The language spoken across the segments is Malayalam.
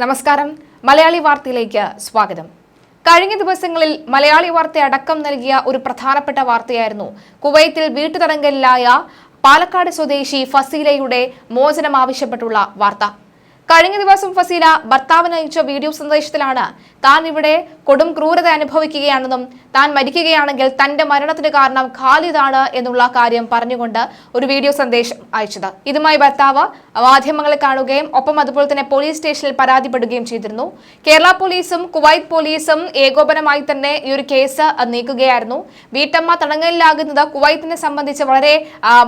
നമസ്കാരം. മലയാളി വാർത്തയിലേക്ക് സ്വാഗതം. കഴിഞ്ഞ ദിവസങ്ങളിൽ മലയാളി വാർത്ത അടക്കം നൽകിയ ഒരു പ്രധാനപ്പെട്ട വാർത്തയായിരുന്നു. കുവൈത്തിൽ വീട്ടുതടങ്കലിലായ പാലക്കാട് സ്വദേശി ഫസീലയുടെ മോചനം ആവശ്യപ്പെട്ടുള്ള വാർത്ത. കഴിഞ്ഞ ദിവസം ഫസീല ഭർത്താവിന് അയച്ച വീഡിയോ സന്ദേശത്തിലാണ് താൻ ഇവിടെ കൊടും ക്രൂരത അനുഭവിക്കുകയാണെന്നും താൻ മരിക്കുകയാണെങ്കിൽ തന്റെ മരണത്തിന് കാരണം ഖാലിദാണ് എന്നുള്ള കാര്യം പറഞ്ഞുകൊണ്ട് ഒരു വീഡിയോ സന്ദേശം അയച്ചത്. ഇതുമായി ഭർത്താവ് മാധ്യമങ്ങളെ കാണുകയും ഒപ്പം അതുപോലെ തന്നെ പോലീസ് സ്റ്റേഷനിൽ പരാതിപ്പെടുകയും ചെയ്തിരുന്നു. കേരള പോലീസും കുവൈത്ത് പോലീസും ഏകോപനമായി തന്നെ ഈ ഒരു കേസ് നീക്കുകയായിരുന്നു. വീട്ടമ്മ തടങ്കലിലാകുന്നത് കുവൈത്തിനെ സംബന്ധിച്ച് വളരെ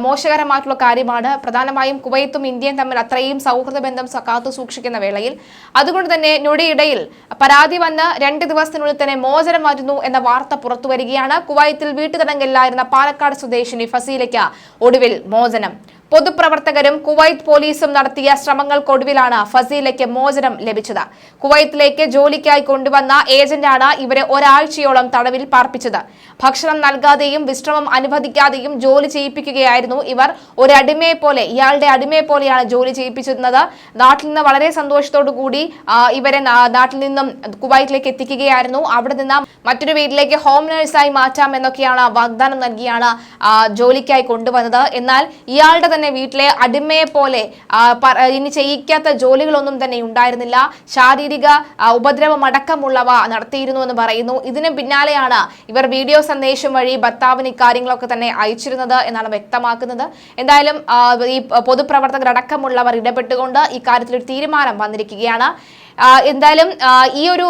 മോശകരമായിട്ടുള്ള കാര്യമാണ്. പ്രധാനമായും കുവൈത്തും ഇന്ത്യയും തമ്മിൽ അത്രയും സൗഹൃദ ബന്ധം കാത്തു സൂക്ഷിക്കുന്ന വേളയിൽ. അതുകൊണ്ട് തന്നെ ഞൊടിയിടയിൽ പരാതി വന്ന് രണ്ട് ദിവസത്തിനുള്ളിൽ തന്നെ മോചനം വരുന്നു എന്ന വാർത്ത പുറത്തു വരികയാണ്. കുവൈത്തിൽ വീട്ടുതടങ്കലിലായിരുന്ന പാലക്കാട് സ്വദേശിനി ഫസീലയ്ക്ക് ഒടുവിൽ മോചനം. പൊതുപ്രവർത്തകരും കുവൈത്ത് പോലീസും നടത്തിയ ശ്രമങ്ങൾക്കൊടുവിലാണ് ഫസീലയ്ക്ക് മോചനം ലഭിച്ചത്. കുവൈത്തിലേക്ക് ജോലിക്കായി കൊണ്ടുവന്ന ഏജന്റാണ് ഇവരെ ഒരാഴ്ചയോളം തടവിൽ പാർപ്പിച്ചത്. ഭക്ഷണം നൽകാതെയും വിശ്രമം അനുവദിക്കാതെയും ജോലി ചെയ്യിപ്പിക്കുകയായിരുന്നു ഇവർ. ഒരു അടിമയെ പോലെ ഇയാളുടെ അടിമയെ പോലെയാണ് ജോലി ചെയ്യിപ്പിച്ചിരുന്നത്. നാട്ടിൽ നിന്ന് വളരെ സന്തോഷത്തോടു കൂടി ഇവരെ നാട്ടിൽ നിന്നും കുവൈത്തിലേക്ക് എത്തിക്കുകയായിരുന്നു. അവിടെ നിന്ന് മറ്റൊരു വീട്ടിലേക്ക് ഹോം നഴ്സായി മാറ്റാം എന്നൊക്കെയാണ് വാഗ്ദാനം നൽകിയാണ് ജോലിക്കായി കൊണ്ടുവന്നത്. എന്നാൽ ഇയാളുടെ തന്നെ വീട്ടിലെ അടിമയെ പോലെ ഇനി ചെയ്യിക്കാത്ത ജോലികളൊന്നും തന്നെ ഉണ്ടായിരുന്നില്ല. ശാരീരിക ഉപദ്രവം അടക്കമുള്ളവ നടത്തിയിരുന്നു എന്ന് പറയുന്നു. ഇതിന് പിന്നാലെയാണ് ഇവർ വീഡിയോ സന്ദേശം വഴി ഭർത്താവിന് ഇക്കാര്യങ്ങളൊക്കെ തന്നെ അയച്ചിരുന്നത് എന്നാണ് വ്യക്തമാക്കുന്നത്. എന്തായാലും ഈ പൊതുപ്രവർത്തകർ അടക്കമുള്ളവർ ഇടപെട്ടുകൊണ്ട് ഇക്കാര്യത്തിൽ ഒരു തീരുമാനം വന്നിരിക്കുകയാണ്. എന്തായാലും ഈ ഒരു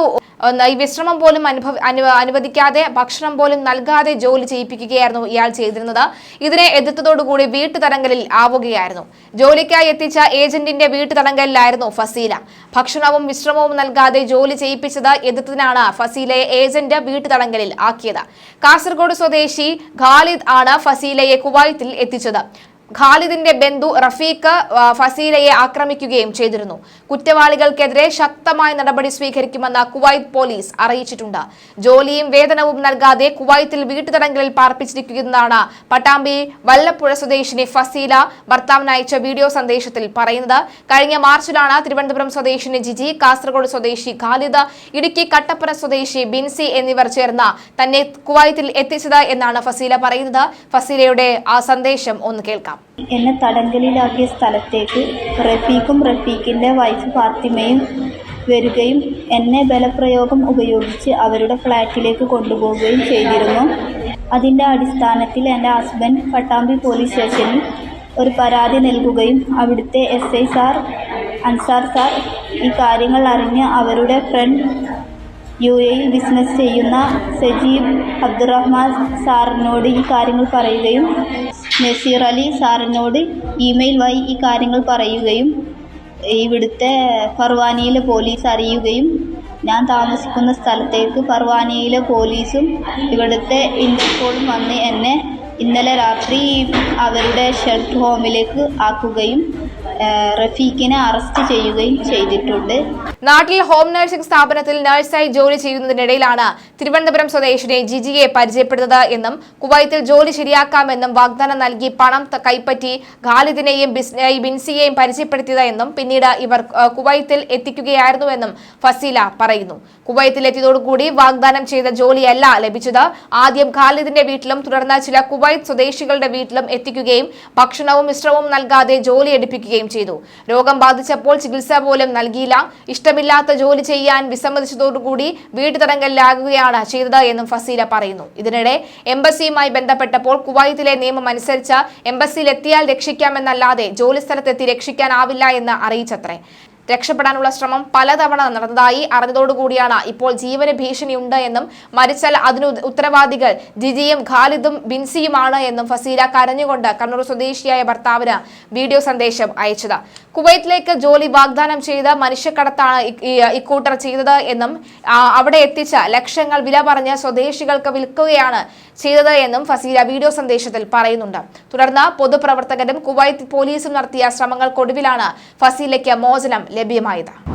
ഈ വിശ്രമം പോലും അനുഭവ അനു- അനുവദിക്കാതെ ഭക്ഷണം പോലും നൽകാതെ ജോലി ചെയ്യിപ്പിക്കുകയായിരുന്നു ഇയാൾ ചെയ്തിരുന്നത്. ഇതിനെ എതിർത്തതോടുകൂടി വീട്ടുതടങ്കലിൽ ആവുകയായിരുന്നു. ജോലിക്കായി എത്തിച്ച ഏജന്റിന്റെ വീട്ടുതടങ്കലിലായിരുന്നു ഫസീല. ഭക്ഷണവും വിശ്രമവും നൽകാതെ ജോലി ചെയ്യിപ്പിച്ചത് എതിർത്തതിനാണ് ഫസീലയെ ഏജന്റ് വീട്ടുതടങ്കലിൽ ആക്കിയത്. കാസർഗോഡ് സ്വദേശി ഖാലിദ് ആണ് ഫസീലയെ കുവൈത്തിൽ എത്തിച്ചത്. ഖാലിദിന്റെ ബന്ധു റഫീഖ് ഫസീലയെ ആക്രമിക്കുകയും ചെയ്തിരുന്നു. കുറ്റവാളികൾക്കെതിരെ ശക്തമായ നടപടി സ്വീകരിക്കുമെന്ന് കുവൈത്ത് പോലീസ് അറിയിച്ചിട്ടുണ്ട്. ജോലിയും വേതനവും നൽകാതെ കുവൈത്തിൽ വീട്ടുതടങ്കലിൽ പാർപ്പിച്ചിരിക്കുന്നതാണ് പട്ടാമ്പി വല്ലപ്പുഴ സ്വദേശിനി ഫസീല. ഭർത്താവിന് അയച്ച വീഡിയോ സന്ദേശത്തിൽ പറയുന്നത് കഴിഞ്ഞ മാർച്ചിലാണ് തിരുവനന്തപുരം സ്വദേശിനി ജിജി കാസർഗോഡ് സ്വദേശി ഖാലിദ് ഇടുക്കി കട്ടപ്പന സ്വദേശി ബിൻസി എന്നിവർ ചേർന്ന് തന്നെ കുവൈത്തിൽ എത്തിച്ചത് എന്നാണ് ഫസീല പറയുന്നത്. ഫസീലയുടെ ആ സന്ദേശം ഒന്ന് കേൾക്കാം. എന്നെ തടങ്കലിലാക്കിയ സ്ഥലത്തേക്ക് റഫീഖും റഫീഖിന്റെ വൈഫ് ഫാത്തിമയും വരികയും എന്നെ ബലപ്രയോഗം ഉപയോഗിച്ച് അവരുടെ ഫ്ലാറ്റിലേക്ക് കൊണ്ടുപോവുകയും ചെയ്തിരുന്നു. അതിന്റെ അടിസ്ഥാനത്തിൽ എന്റെ ഹസ്ബൻഡ് പട്ടാമ്പി പോലീസ് സ്റ്റേഷനിൽ ഒരു പരാതി നൽകുകയും അവിടുത്തെ S I sir Ansar sir ഈ കാര്യങ്ങൾ അറിഞ്ഞ് അവരുടെ ഫ്രണ്ട് യു എയിൽ ബിസിനസ് ചെയ്യുന്ന സജീബ് അബ്ദുറഹ്മാൻ സാറിനോട് ഈ കാര്യങ്ങൾ പറയുകയും നസീർ അലി സാറിനോട് ഇമെയിൽ വഴി ഈ കാര്യങ്ങൾ പറയുകയും ഇവിടുത്തെ ഫർവാനിയിലെ പോലീസ് അറിയുകയും ഞാൻ താമസിക്കുന്ന സ്ഥലത്തേക്ക് ഫർവാനിയിലെ പോലീസും ഇവിടുത്തെ ഇന്റർപോളും വന്ന് എന്നെ ഇന്നലെ രാത്രി അവരുടെ ഷെൽട്ടർ ഹോമിലേക്ക് ആക്കുകയും റഫീഖിനെ അറസ്റ്റ് ചെയ്യുകയും ചെയ്തിട്ടുണ്ട്. നാട്ടിൽ ഹോം നഴ്സിംഗ് സ്ഥാപനത്തിൽ നഴ്സായി ജോലി ചെയ്യുന്നതിനിടയിലാണ് തിരുവനന്തപുരം സ്വദേശിനെ ജിജിയെ പരിചയപ്പെടുന്നത് എന്നും കുവൈത്തിൽ ജോലി ശരിയാക്കാമെന്നും വാഗ്ദാനം നൽകി പണം കൈപ്പറ്റി ഖാലിദിനെയും ബിൻസിയെയും പരിചയപ്പെടുത്തിയത് എന്നും പിന്നീട് ഇവർ കുവൈത്തിൽ എത്തിക്കുകയായിരുന്നുവെന്നും ഫസീല പറയുന്നു. കുവൈത്തിൽ എത്തിയതോടുകൂടി വാഗ്ദാനം ചെയ്ത ജോലിയല്ല ലഭിച്ചത്. ആദ്യം ഖാലിദിന്റെ വീട്ടിലും തുടർന്ന് ചില കുവൈത്ത് സ്വദേശികളുടെ വീട്ടിലും എത്തിക്കുകയും ഭക്ഷണവും മിശ്രവും നൽകാതെ ജോലി എടുപ്പിക്കുകയും ചെയ്തു. രോഗം ബാധിച്ചപ്പോൾ ചികിത്സ പോലും നൽകിയില്ല. ഇഷ്ടമില്ലാത്ത ജോലി ചെയ്യാൻ വിസമ്മതിച്ചതോടുകൂടി വീട്ടുതടങ്കലിലാകുകയാണ് ചെയ്തത് എന്നും ഫസീല പറയുന്നു. ഇതിനിടെ എംബസിയുമായി ബന്ധപ്പെട്ടപ്പോൾ കുവൈത്തിലെ നിയമം അനുസരിച്ച് എംബസിയിൽ എത്തിയാൽ രക്ഷിക്കാമെന്നല്ലാതെ ജോലി സ്ഥലത്തെത്തി രക്ഷിക്കാനാവില്ല എന്ന് അറിയിച്ചത്രേ. രക്ഷപ്പെടാനുള്ള ശ്രമം പലതവണ നടന്നതായി അറിഞ്ഞതോടുകൂടിയാണ് ഇപ്പോൾ ജീവന് ഭീഷണിയുണ്ട് എന്നും മരിച്ചാൽ അതിന് ഉത്തരവാദികൾ ജിജിയും ഖാലിദും ബിൻസിയുമാണ് എന്നും ഫസീല കരഞ്ഞുകൊണ്ട് കണ്ണൂർ സ്വദേശിയായ ഭർത്താവിന് വീഡിയോ സന്ദേശം അയച്ചത്. കുവൈറ്റിലേക്ക് ജോലി വാഗ്ദാനം ചെയ്ത മനുഷ്യക്കടത്താണ് ഇക്കൂട്ടർ ചെയ്തത് എന്നും അവിടെ എത്തിച്ച ലക്ഷങ്ങൾ വില പറഞ്ഞ് സ്വദേശികൾക്ക് വിൽക്കുകയാണ് ചെയ്തത് എന്നും ഫസീല വീഡിയോ സന്ദേശത്തിൽ പറയുന്നുണ്ട്. തുടർന്ന് പൊതുപ്രവർത്തകരും കുവൈത്ത് പോലീസും നടത്തിയ ശ്രമങ്ങൾക്കൊടുവിലാണ് ഫസീലയ്ക്ക് മോചനം ലഭ്യമായത്.